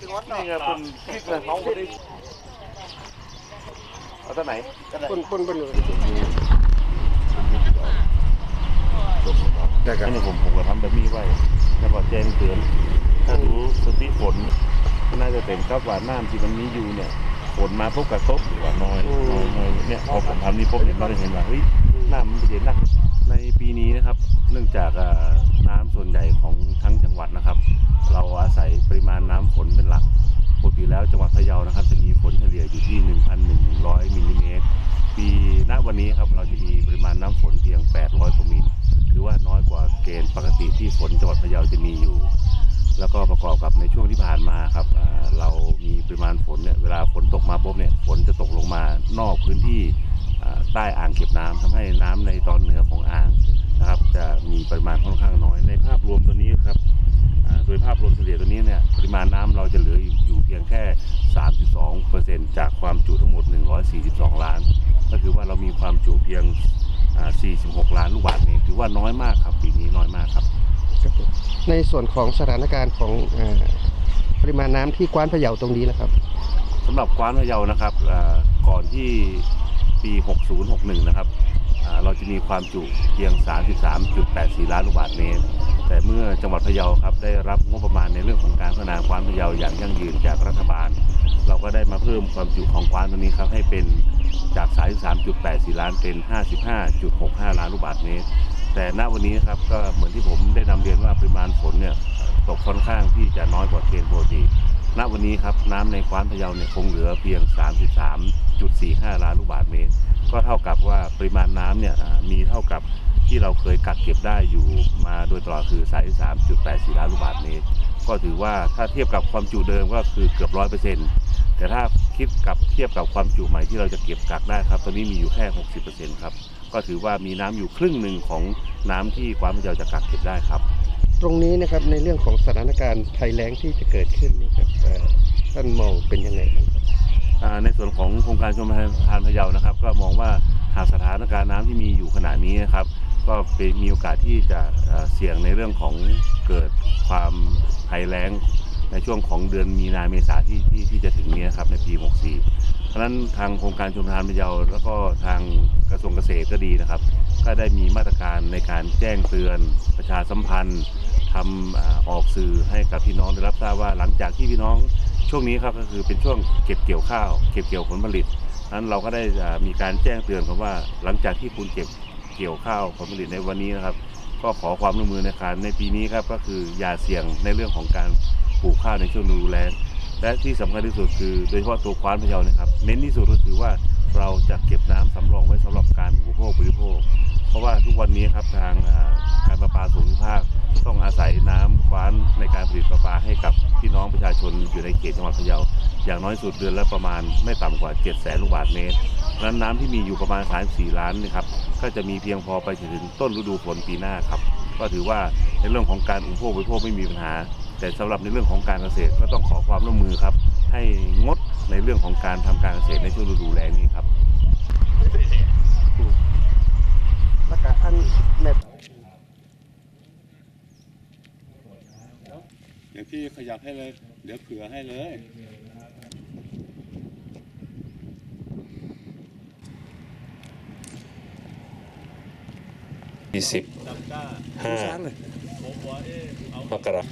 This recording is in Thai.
ถึงวัดนี่ไงคนคิดเลยเขาไม่ได้เอาตัวไหนคนคนบนเลยได้ครับนี่ผมผมก็ทำแบบนี้ไว้แล้วก็แจ้งเตือน ถ้ารู้สติฝนก็น่าจะเป็นกับว่าน้ำที่มันมีอยู่เนี่ยฝนมาพบกระทบหรือว่าน้อยน้อยน้อยเนี่ยพอผมทำนี่พบเนี่ยเราจะเห็นว่าเฮ้ยน้ำมันจะเย็นนะในปีนี้นะครับ เนื่องจากอ่าน้ำ ส่วนใหญ่ของทั้งจังหวัดนะครับ เราอาศัยปริมาณน้ำฝนเป็นหลักปกติแล้วจังหวัดพะเยานะครับ จะมีฝนเฉลี่ยอยู่ที่ 1,100มิลลิเมตรปีณวันนี้ครับเราจะมีปริมาณน้ำฝนเพียง 800กว่ามิลถือว่าน้อยกว่าเกณฑ์ปกติที่ฝนจังหวัดพะเยาจะมีอยู่ แล้วก็ประกอบกับในช่วงที่ผ่านมาครับเรามีปริมาณฝนเนี่ยเวลาฝนตกมาปุ๊บเนี่ยฝนจะตกลงมานอกพื้นที่ใต้อ่างเก็บน้ำทำให้น้ำในตอน ปริมาณค่อนข้างน้อยในภาพรวมตัวนี้ครับอ่าโดยภาพรวมเฉลี่ยตัวนี้เนี่ยปริมาณน้ำเราจะเหลืออยู่อยู่เพียงแค่ 3.2%จากความจุทั้งหมด 142 ล้าน ก็คือว่าเรามีความจุเพียงอ่า46 ล้านลูกบาศก์เมตรถือว่าน้อยมากครับปีนี้น้อยมากครับในส่วนของสถานการณ์ของเอ่อปริมาณน้ำที่กว้านพะเยาตรงนี้นะครับสำหรับกว้านพะเยานะครับอ่าก่อนที่ปี 6061 นะครับอ่า เราจะมีความจุเพียง 33.84 ล้านลูกบาศก์เมตร แต่เมื่อจังหวัดพะเยาครับได้รับงบประมาณในเรื่องของการพัฒนากว้านพะเยาอย่างยั่งยืนจากรัฐบาล เราก็ได้มาเพิ่มความจุของกว้านตัวนี้ครับให้เป็นจาก 33.84 ล้านเป็น 55.65 ล้านลูกบาศก์เมตร แต่ณวันนี้ครับก็เหมือนที่ผมได้นำเรียนว่าปริมาณฝนเนี่ยตกค่อนข้างที่จะน้อยกว่าเกณฑ์ปกติณวันนี้ครับน้ำในกว้านพะเยาเนี่ยคงเหลือเพียง 33.45 ล้านลูกบาศก์เมตร ก็เท่ากับว่าปริมาณน้ำเนี่ยมีเท่ากับที่เราเคยกักเก็บได้อยู่มาโดยตลอดคือ33.84ล้านลูกบาศก์เมตร ก็ถือว่าถ้าเทียบกับความจุเดิมก็คือเกือบร้อยเปอร์เซ็นต์แต่ถ้าคิดกับเทียบกับความจุใหม่ที่เราจะเก็บกักได้ครับ ตอนนี้มีอยู่แค่ 60%ครับ ก็ถือว่ามีน้ำอยู่ครึ่งหนึ่งของน้ำที่กว้านพะเยาจะกักเก็บได้ครับ ตรงนี้นะครับในเรื่องของสถานการณ์ภัยแล้งที่จะเกิดขึ้นนี่ครับเอ่อท่านมองเป็นยังไงบ้าง ในส่วนของโครงการชมทานพะเยานะครับ ก็มองว่าหากสถานการณ์น้ำที่มีอยู่ขณะนี้นะครับ ก็เป็นมีโอกาสที่จะเสี่ยงในเรื่องของเกิดความภัยแล้งในช่วงของเดือนมีนาเมษาที่ที่ที่จะถึงนี้ครับในปี 64 เพราะฉะนั้นทางโครงการชมทานพะเยาแล้วก็ทางกระทรวงเกษตรก็ดีนะครับ ก็ได้มีมาตรการในการแจ้งเตือนประชาสัมพันธ์ทำออกสื่อให้กับพี่น้องได้รับทราบว่าหลังจากที่พี่น้อง ช่วงนี้ครับก็คือเป็นช่วงเก็บเกี่ยวข้าว เก็บเกี่ยวผลผลิตนั้นเราก็ได้มีการแจ้งเตือนครับว่าหลังจากที่คุณเก็บเกี่ยวข้าวผลผลิตในวันนี้นะครับ ก็ขอความร่วมมือในการในปีนี้ครับก็คืออย่าเสี่ยงในเรื่องของการปลูกข้าวในช่วงฤดูแล้งและที่สำคัญที่สุดคือโดยเฉพาะตัวควานพะเยานะครับ เน้นที่สุดก็คือว่าเราจะเก็บน้ำสำรองไว้สำหรับการอุปโภคบริโภค เพราะว่าทุกวันนี้ครับทางการประปาส่วนภูมิภาคต้องอาศัยน้ำคว้านในการผลิตประปาให้กับ ชนอยู่ในเขตจังหวัดพะเยา อย่างน้อยสุดเดือนละประมาณไม่ต่ำกว่า 7 0 0แสนลูกบาศก์เมตรนั้นน้ำที่มีอยู่ประมาณ 34 ล้านนะครับก็จะมีเพียงพอไปถึงต้นฤดูฝนปีหน้าครับ ก็ถือว่าในเรื่องของการอุปโภคบริโภคไม่มีปัญหา แต่สำหรับในเรื่องของการเกษตรก็ต้องขอความร่วมมือครับ ให้งดในเรื่องของการทำการเกษตรในช่วงฤดูแล้งนี้ครับแล้วก็อันแมป เดี๋ยวพี่ขยับให้เลย เดี๋ยวเผื่อให้เลย ยี่สิบห้าช้างเลยมกรา